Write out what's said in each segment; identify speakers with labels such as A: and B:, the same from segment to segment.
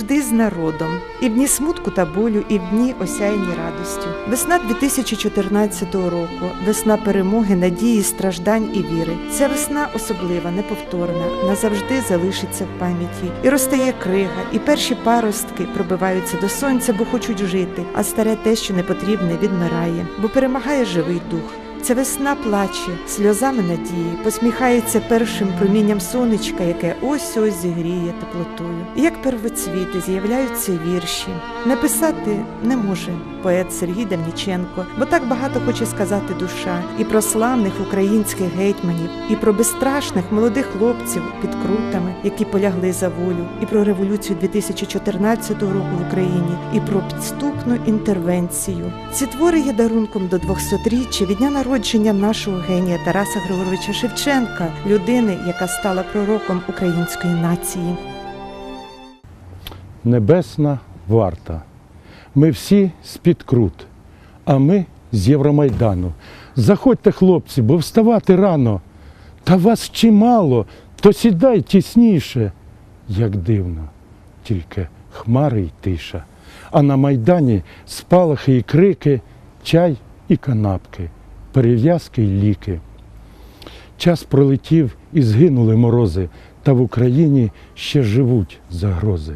A: завжди з народом, і в дні смутку та болю, і в дні осяяні радостю. Весна 2014 року, весна перемоги, надії, страждань і віри. Ця весна особлива, неповторна, назавжди залишиться в пам'яті. І розтає крига, і перші паростки пробиваються до сонця, бо хочуть жити, а старе те, що не потрібне, відмирає, бо перемагає живий дух. Ця весна плаче сльозами надії, посміхається першим промінням сонечка, яке ось ось зігріє теплотою. І як первоцвіти з'являються вірші. Написати не може поет Сергій Давніченко, бо так багато хоче сказати душа і про славних українських гетьманів, і про безстрашних молодих хлопців під крутами, які полягли за волю, і про революцію 2014 року в Україні, і про підступну інтервенцію. Ці твори є дарунком до 200-річчя від дня народження нашого генія Тараса Григоровича Шевченка, людини, яка стала пророком української нації.
B: Небесна варта. Ми всі з-під крут, а ми з Євромайдану. Заходьте, хлопці, бо вставати рано. Та вас чимало, то сідай тісніше. Як дивно, тільки хмари й тиша. А на майдані спалахи і крики, чай і канапки, перев'язки й ліки. Час пролетів і згинули морози, та в Україні ще живуть загрози.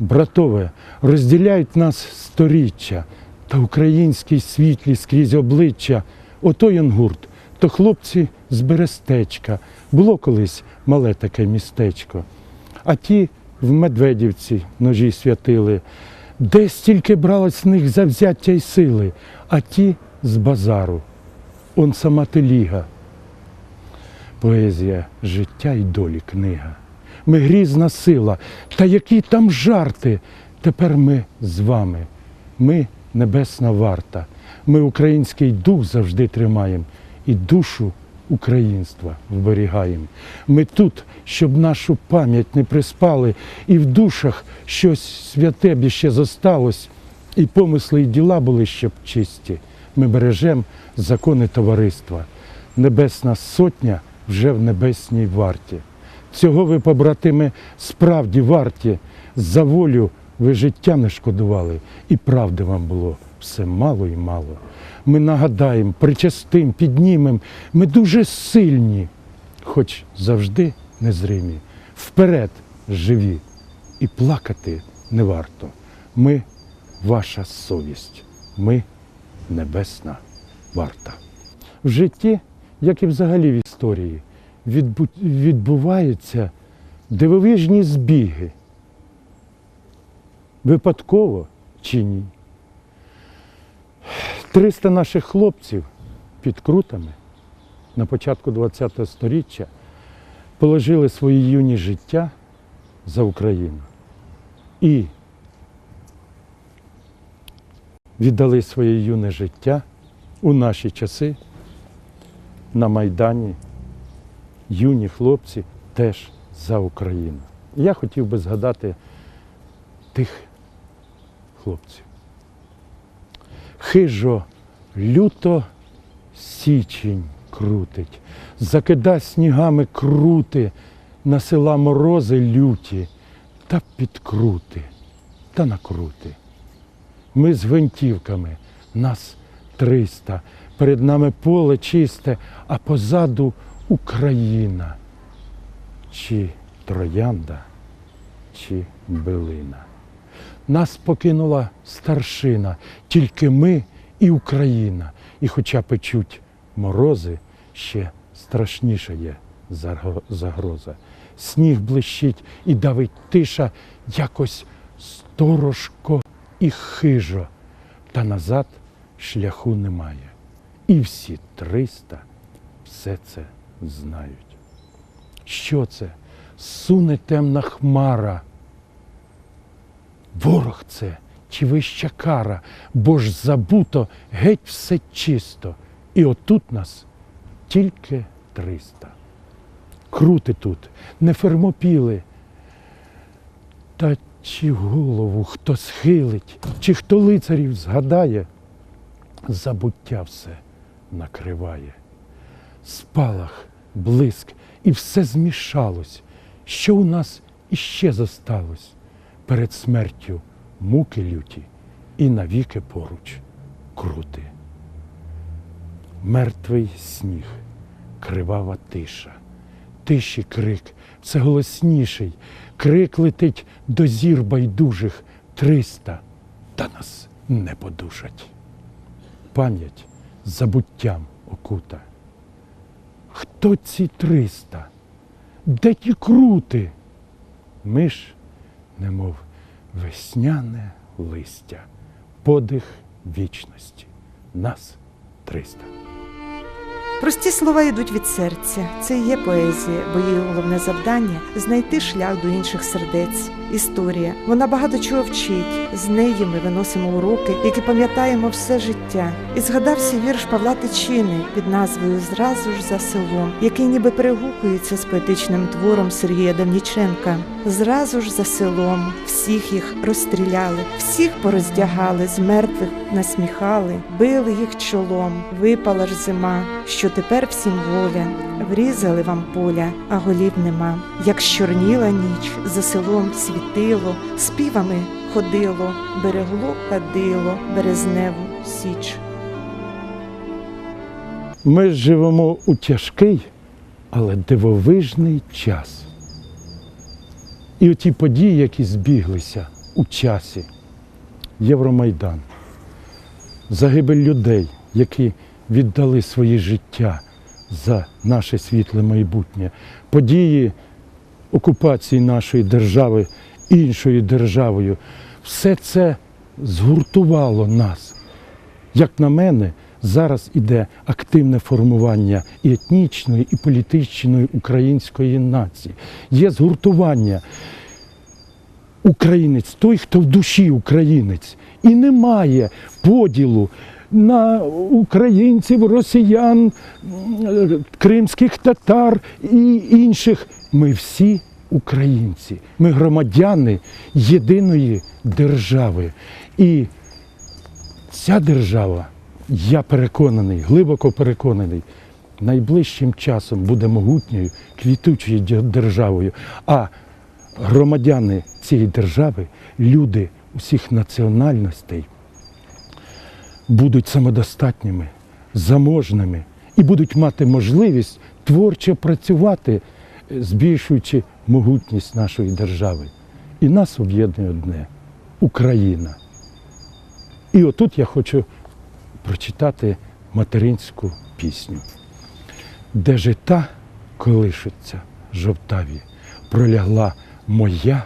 B: Братове, розділяють нас сторіччя, та український світлі скрізь обличчя. Ото Янгурт, то хлопці з Берестечка. Було колись мале таке містечко. А ті в Медведівці ножі святили, де стільки бралось з них завзяття й сили, а ті з базару. Он сама теліга. Поезія життя й долі книга. Ми грізна сила, та які там жарти. Тепер ми з вами. Ми небесна варта. Ми український дух завжди тримаємо і душу українства вберігаємо. Ми тут, щоб нашу пам'ять не приспали, і в душах щось святе б ще зосталось, і помисли, і діла були щоб чисті. Ми бережемо закони товариства. Небесна сотня вже в небесній варті. Цього ви, побратими, справді варті. За волю ви життя не шкодували, і правди вам було все мало і мало. Ми нагадаємо, причастим, піднімем. Ми дуже сильні, хоч завжди незримі. Вперед живі, і плакати не варто. Ми ваша совість, ми небесна варта. В житті, як і взагалі в історії, відбуваються дивовижні збіги. Випадково чи ні? 300 наших хлопців під крутами на початку ХХ століття положили свої юні життя за Україну і віддали своє юне життя у наші часи на Майдані. Юні хлопці теж за Україну. Я хотів би згадати тих хлопців. Хижо, люто січень крутить, закида снігами крути, на села морози люті, та підкрути, та накрути. Ми з гвинтівками, нас триста, перед нами поле чисте, а позаду Україна. Чи троянда, чи билина. Нас покинула старшина, тільки ми і Україна. І хоча печуть морози, ще страшніша є загроза. Сніг блищить і давить тиша, якось сторожко і хижо, та назад шляху немає. І всі триста все це знають. Що це? Суне темна хмара. Ворог це чи вища кара, бо ж забуто геть все чисто. І отут нас тільки триста. Крути тут, не фермопіли. Та чи голову хто схилить, чи хто лицарів згадає, забуття все накриває. Спалах, блиск, і все змішалось. Що у нас іще зосталось? перед смертю муки люті і навіки поруч крути. Мертвий сніг, кривава тиша, тиші крик, все голосніший, крик летить до зір байдужих триста, та нас не подушать. Пам'ять забуттям окута. Хто ці триста? Де ті крути? Ми ж, немов весняне листя, подих вічності. Нас триста.
A: Прості слова йдуть від серця. Це і є поезія, бо її головне завдання знайти шлях до інших сердець. Історія. Вона багато чого вчить. З неї ми виносимо уроки, які пам'ятаємо все життя. І згадався вірш Павла Тичини під назвою Зразу ж за селом, який ніби перегукується з поетичним твором Сергія Давніченка. Зразу ж за селом всіх їх розстріляли, всіх пороздягали, з мертвих насміхали, били їх чолом, випала ж зима, що тепер всім воля, врізали вам поля, а голів нема. Як щорніла ніч, за селом світило, співами ходило, берегло кадило, березневу січ.
B: Ми живемо у тяжкий, але дивовижний час. І оті події, які збіглися у часі, Євромайдан, загибель людей, які віддали свої життя за наше світле майбутнє, події окупації нашої держави іншою державою, все це згуртувало нас. Як на мене, зараз іде активне формування і етнічної, і політичної української нації. Є згуртування. Українець той, хто в душі українець. І немає поділу на українців, росіян, кримських татар і інших. Ми всі українці. Ми громадяни єдиної держави. І Ця держава, я переконаний, глибоко переконаний, найближчим часом буде могутньою, квітучою державою. А громадяни цієї держави, люди усіх національностей, будуть самодостатніми, заможними і будуть мати можливість творчо працювати, е, збільшуючи могутність нашої держави. І нас об'єднує одне Україна. І отут я хочу прочитати материнську пісню, де жита колишуться жовтаві, пролягла моя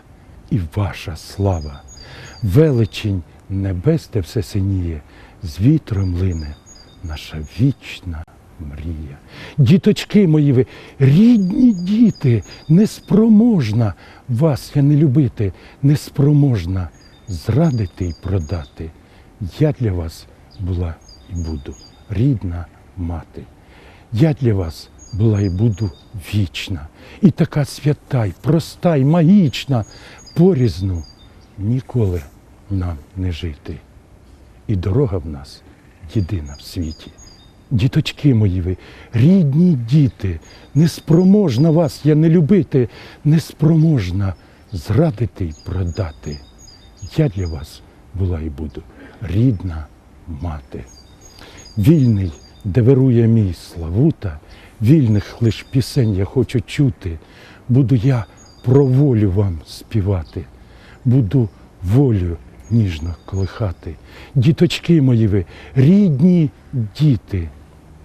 B: і ваша слава, величень небес, де все синіє, з вітром лине наша вічна мрія. Діточки мої ви, рідні діти, неспроможна вас я не любити, неспроможна зрадити і продати. Я для вас була і буду рідна мати. Я для вас була і буду вічна, і така свята, й проста, й магічна. Порізну ніколи нам не жити. І дорога в нас єдина в світі. Діточки мої ви, рідні діти, неспроможна вас я не любити, неспроможна зрадити й продати. Я для вас була і буду рідна мати. Вільний, де вирує мій славута, вільних лиш пісень я хочу чути. Буду я про волю вам співати, буду волю ніжно колихати. Діточки мої ви, рідні діти,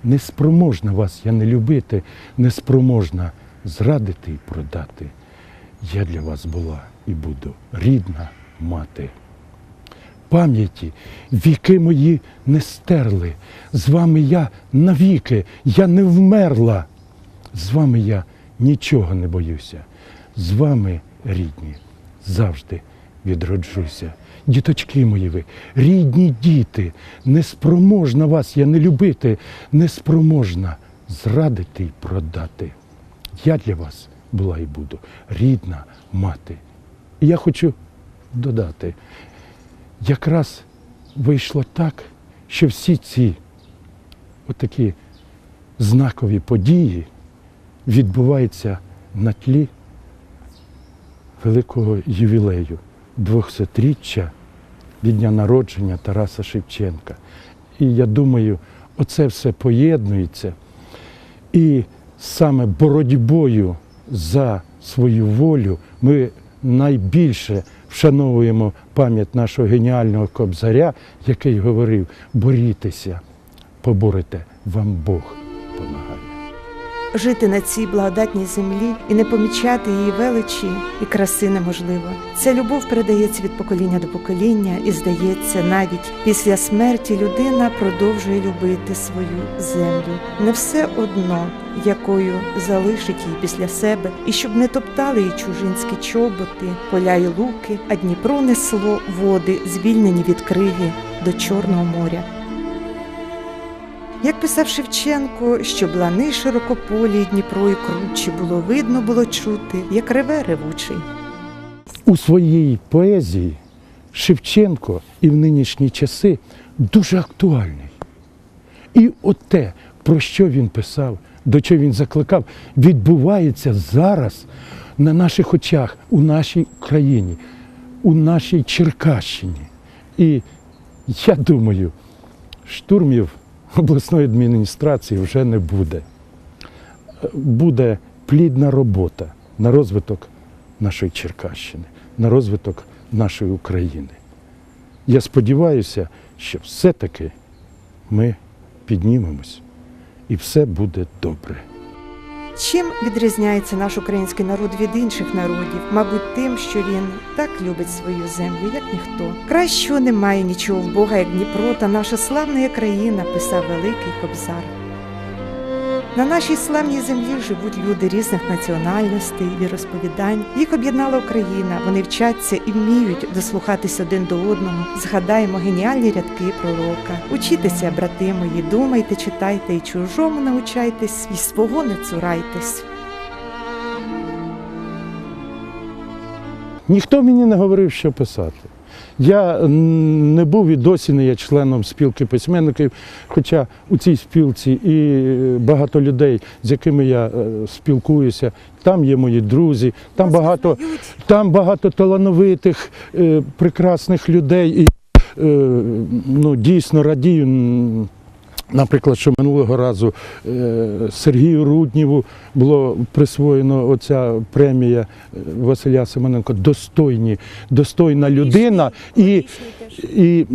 B: неспроможна вас я не любити, неспроможна зрадити і продати. Я для вас була і буду рідна мати пам'яті віки мої не стерли. З вами я навіки, я не вмерла. З вами я нічого не боюся. З вами, рідні, завжди відроджуся. Діточки мої ви, рідні діти, неспроможна вас я не любити, неспроможна зрадити й продати. Я для вас була і буду рідна мати. І я хочу додати, якраз вийшло так, що всі ці отакі знакові події відбуваються на тлі великого ювілею 200-річчя від дня народження Тараса Шевченка. І я думаю, оце все поєднується. І саме боротьбою за свою волю ми найбільше вшановуємо пам'ять нашого геніального кобзаря, який говорив: борітеся, поборете, вам Бог.
A: Жити на цій благодатній землі і не помічати її величі і краси неможливо. Ця любов передається від покоління до покоління, і здається, навіть після смерті людина продовжує любити свою землю. Не все одно, якою залишить її після себе, і щоб не топтали її чужинські чоботи, поля й луки, а Дніпро несло води, звільнені від криги до Чорного моря. Як писав Шевченко, що блани широкополі Дніпро і кручі було видно, було чути, як реве ревучий.
B: У своїй поезії Шевченко і в нинішні часи дуже актуальний. І от те, про що він писав, до чого він закликав, відбувається зараз на наших очах у нашій країні, у нашій Черкащині. І я думаю, штурмів обласної адміністрації вже не буде. Буде плідна робота на розвиток нашої Черкащини, на розвиток нашої України. Я сподіваюся, що все-таки ми піднімемось і все буде добре.
A: Чим відрізняється наш український народ від інших народів? Мабуть, тим, що він так любить свою землю, як ніхто. Кращого немає нічого в Бога, як Дніпро та наша славна країна, писав великий кобзар. На нашій славній землі живуть люди різних національностей, віросповідань. Їх об'єднала Україна. Вони вчаться і вміють дослухатись один до одного. Згадаємо геніальні рядки пророка. Учітеся, брати мої, думайте, читайте і чужому научайтесь, і свого не цурайтесь.
B: Ніхто мені не говорив, що писати. Я не був і досі не є членом спілки письменників, хоча у цій спілці і багато людей, з якими я е, спілкуюся, там є мої друзі, там багато, там багато талановитих, е, прекрасних людей. І е, ну, дійсно радію. Наприклад, що минулого разу е, Сергію Рудніву було присвоєно оця премія е, Василя Семененко достойні, достойна людина і, і,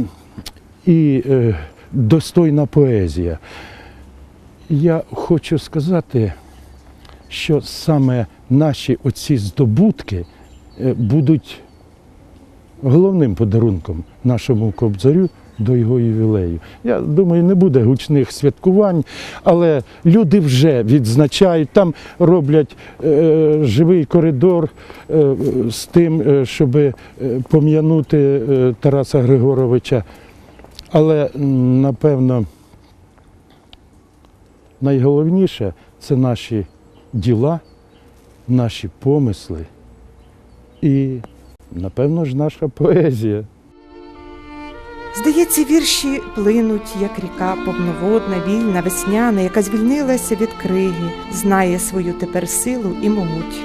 B: і е, достойна поезія. Я хочу сказати, що саме наші оці здобутки будуть головним подарунком нашому кобзарю до його ювілею. Я думаю, не буде гучних святкувань, але люди вже відзначають, там роблять е, живий коридор е, з тим, е, щоб е, пом'янути е, Тараса Григоровича. Але напевно найголовніше це наші діла, наші помисли і, напевно ж, наша поезія.
A: Здається, вірші плинуть, як ріка повноводна, вільна, весняна, яка звільнилася від криги, знає свою тепер силу і могуть.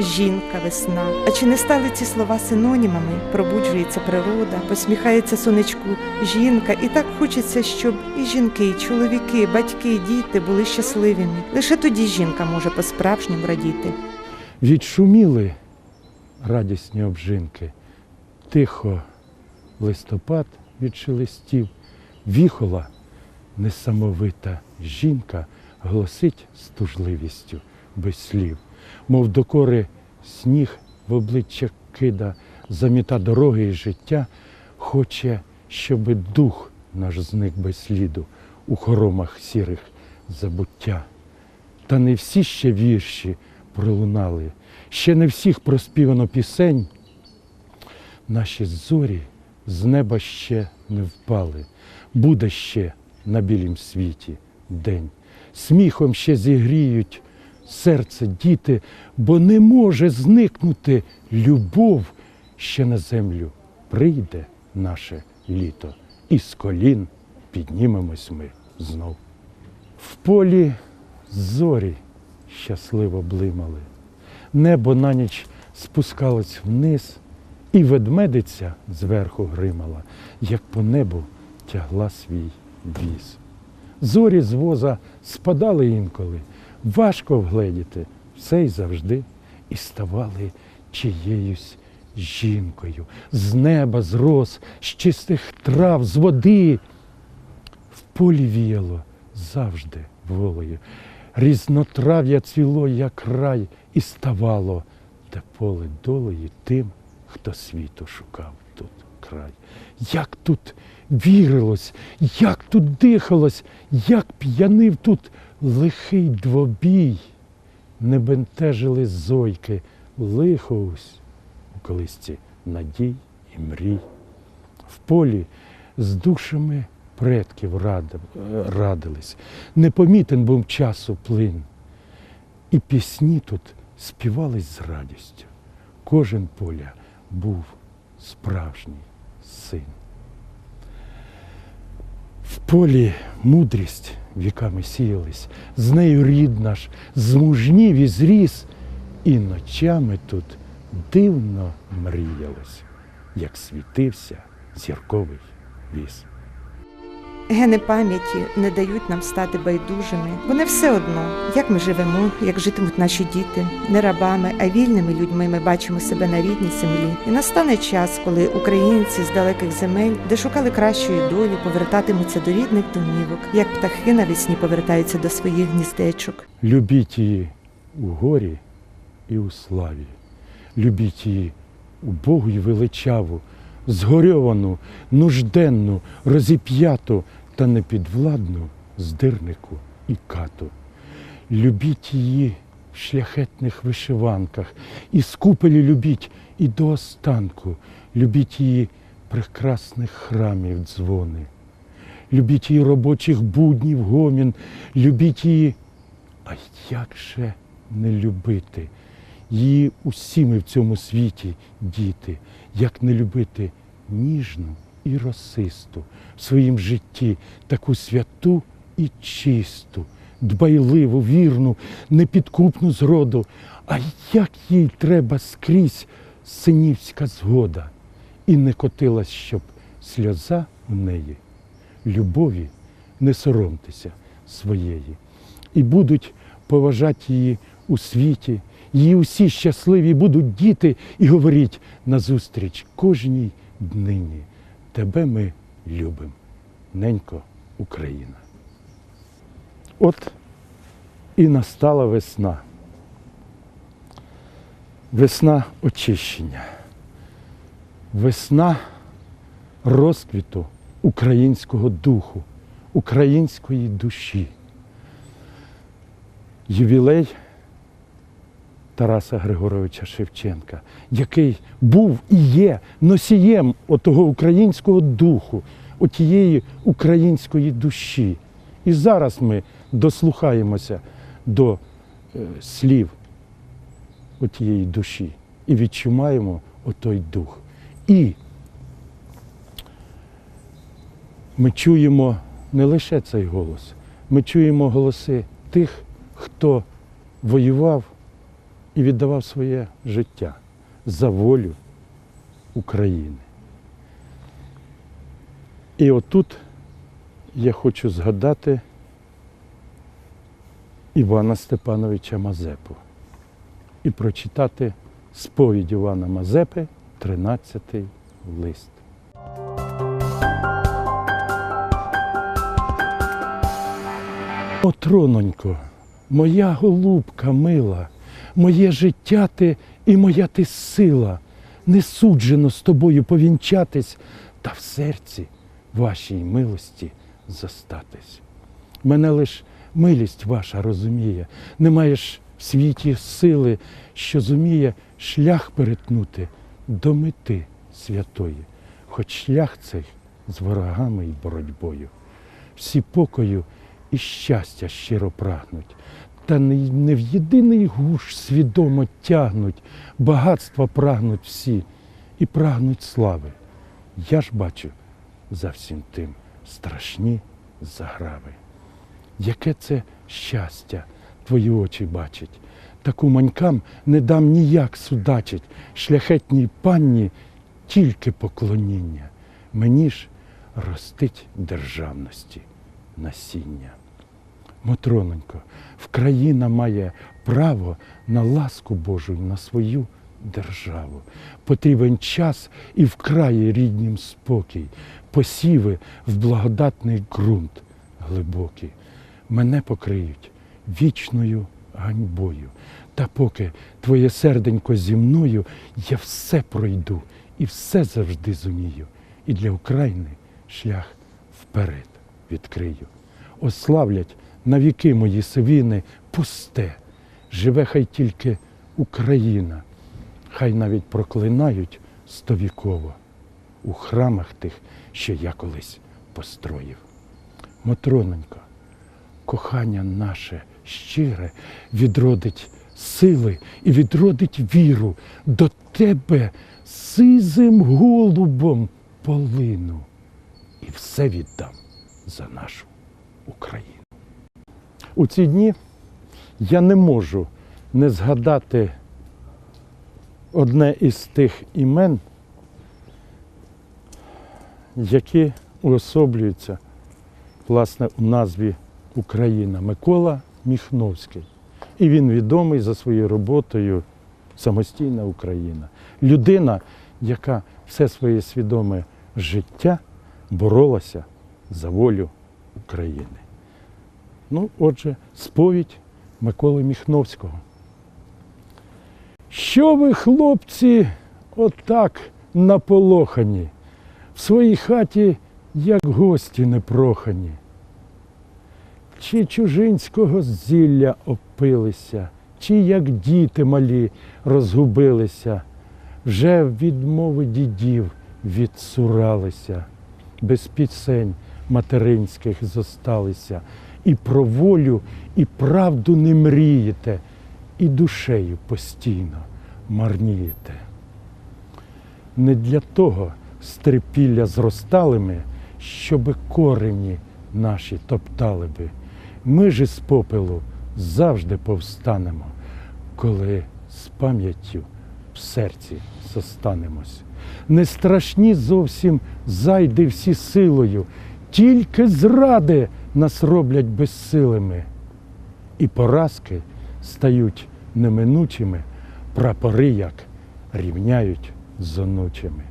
A: Жінка, весна. А чи не стали ці слова синонімами? Пробуджується природа, посміхається сонечку жінка, і так хочеться, щоб і жінки, і чоловіки, батьки, і діти були щасливими. Лише тоді жінка може по-справжньому радіти.
B: Відшуміли радісні обжинки. Тихо листопад відшелестів, віхола несамовита жінка гласить з тужливістю без слів, мов докори сніг в обличчя кида, заміта дороги і життя, хоче, щоби дух наш зник без сліду у хоромах сірих забуття. Та не всі ще вірші пролунали, ще не всіх проспівано пісень. Наші зорі з неба ще не впали, буде ще на білім світі день. Сміхом ще зігріють серце діти, бо не може зникнути любов, ще на землю прийде наше літо, і з колін піднімемось ми знов. В полі зорі щасливо блимали, небо на ніч спускалось вниз, І ведмедиця зверху гримала, як по небу тягла свій віз. Зорі з воза спадали інколи, важко вгледіти, все й завжди, і ставали чиєюсь жінкою, з неба, з роз, з чистих трав, з води. В полі віяло завжди волею. Різнотрав'я цвіло, як рай, і ставало те поле долею тим, хто світу шукав тут край. Як тут вірилось, як тут дихалось, як п'янив тут лихий двобій. Не бентежили зойки, лихо ось у колисці надій і мрій. В полі з душами предків ради- радились, непомітен був часу плин. І пісні тут співались з радістю. Кожен поля був справжній син. В полі мудрість віками сіялись, з нею рід наш змужнів і зріс, і ночами тут дивно мріялось, як світився зірковий віз.
A: Гени пам'яті не дають нам стати байдужими, бо не все одно, як ми живемо, як житимуть наші діти, не рабами, а вільними людьми ми бачимо себе на рідній землі. І настане час, коли українці з далеких земель, де шукали кращої долі, повертатимуться до рідних домівок, як птахи навесні повертаються до своїх гніздечок.
B: Любіть її у горі і у славі. Любіть її убогу й величаву, згорьовану, нужденну, розіп'яту та непідвладну здирнику і кату. Любіть її в шляхетних вишиванках, і скупелі любіть і до останку. Любіть її прекрасних храмів дзвони. Любіть її робочих буднів гомін, любіть її а як же не любити? Її усі ми в цьому світі, діти, як не любити ніжну і росисту в своїм житті таку святу і чисту, дбайливу, вірну, непідкупну зроду. А як їй треба скрізь синівська згода, і не котилась, щоб сльоза в неї любові не соромтеся своєї. І будуть поважати її у світі, її усі щасливі будуть діти і говоріть назустріч кожній днині. Тебе ми любимо, ненько Україна. От і настала весна. Весна очищення, весна розквіту українського духу, української душі. Ювілей Тараса Григоровича Шевченка, який був і є носієм отого українського духу, отієї української душі. І зараз ми дослухаємося до е, слів отієї душі і відчуваємо отой дух. І ми чуємо не лише цей голос, ми чуємо голоси тих, хто воював і віддавав своє життя за волю України. І отут я хочу згадати Івана Степановича Мазепу і прочитати сповідь Івана Мазепи, 13 лист. О, трононько, моя голубка мила, моє життя ти і моя ти сила, не суджено з тобою повінчатись, та в серці вашій милості зостатись. Мене лиш милість ваша розуміє, не маєш в світі сили, що зуміє шлях перетнути до мети святої, хоч шлях цей з ворогами й боротьбою. Всі покою і щастя щиро прагнуть, та не, в єдиний гуш свідомо тягнуть, багатства прагнуть всі і прагнуть слави. Я ж бачу за всім тим страшні заграви. Яке це щастя твої очі бачать, таку манькам не дам ніяк судачить, шляхетній панні тільки поклоніння. Мені ж ростить державності насіння. Мотроненько, Вкраїна має право на ласку Божу на свою державу. Потрібен час і вкрає ріднім спокій, посіви в благодатний ґрунт глибокий. Мене покриють вічною ганьбою. Та поки твоє серденько зі мною, я все пройду і все завжди зумію. І для України шлях вперед відкрию. Ославлять навіки мої сивіни пусте. Живе хай тільки Україна, хай навіть проклинають стовіково у храмах тих, що я колись построїв. Мотроненько, кохання наше щире відродить сили і відродить віру до тебе сизим голубом полину. І все віддам за нашу Україну. У ці дні я не можу не згадати одне із тих імен, які уособлюються власне у назві Україна Микола Міхновський. І він відомий за своєю роботою Самостійна Україна. Людина, яка все своє свідоме життя боролася за волю України. Ну, отже, сповідь Миколи Міхновського. Що ви, хлопці, отак наполохані, в своїй хаті, як гості непрохані? Чи чужинського зілля опилися, чи як діти малі розгубилися, вже від мови дідів відсуралися, без пісень материнських зосталися, і про волю, і правду не мрієте, і душею постійно марнієте. Не для того стрипілля зростали ми, щоби корені наші топтали би. Ми ж із попелу завжди повстанемо, коли з пам'яттю в серці зостанемось. Не страшні зовсім зайди всі силою, тільки зради нас роблять безсилими. І поразки стають неминучими, прапори як рівняють з онучими.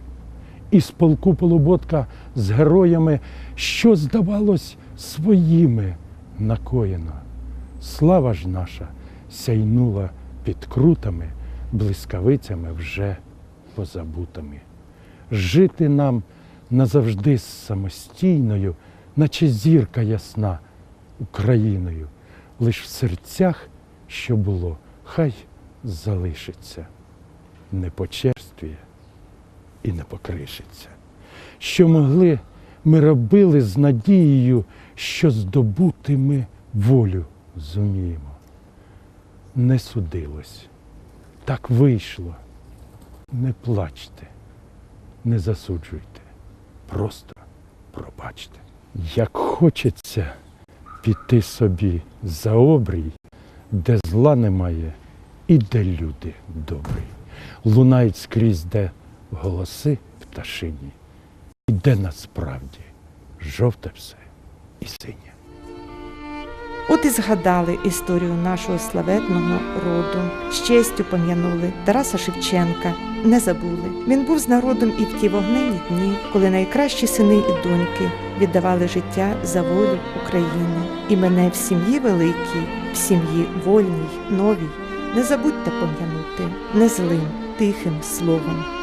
B: І з полку полуботка з героями, що здавалось своїми накоєно. Слава ж наша сяйнула під крутами, блискавицями вже позабутими. Жити нам назавжди самостійною, наче зірка ясна Україною, лиш в серцях, що було, хай залишиться, не почерствіє і не покришиться. Що могли, ми робили з надією, що здобути ми волю зуміємо. Не судилось, так вийшло. Не плачте, не засуджуйте, просто пробачте. Як хочеться піти собі за обрій, де зла немає і де люди добрі. Лунають скрізь, де голоси пташині, і де насправді жовте все і синє.
A: От і згадали історію нашого славетного роду, з честю пам'янули Тараса Шевченка, не забули. Він був з народом і в ті вогненні дні, коли найкращі сини і доньки віддавали життя за волю України. І мене в сім'ї великій, в сім'ї вольній, новій. Не забудьте пом'янути не злим, тихим словом.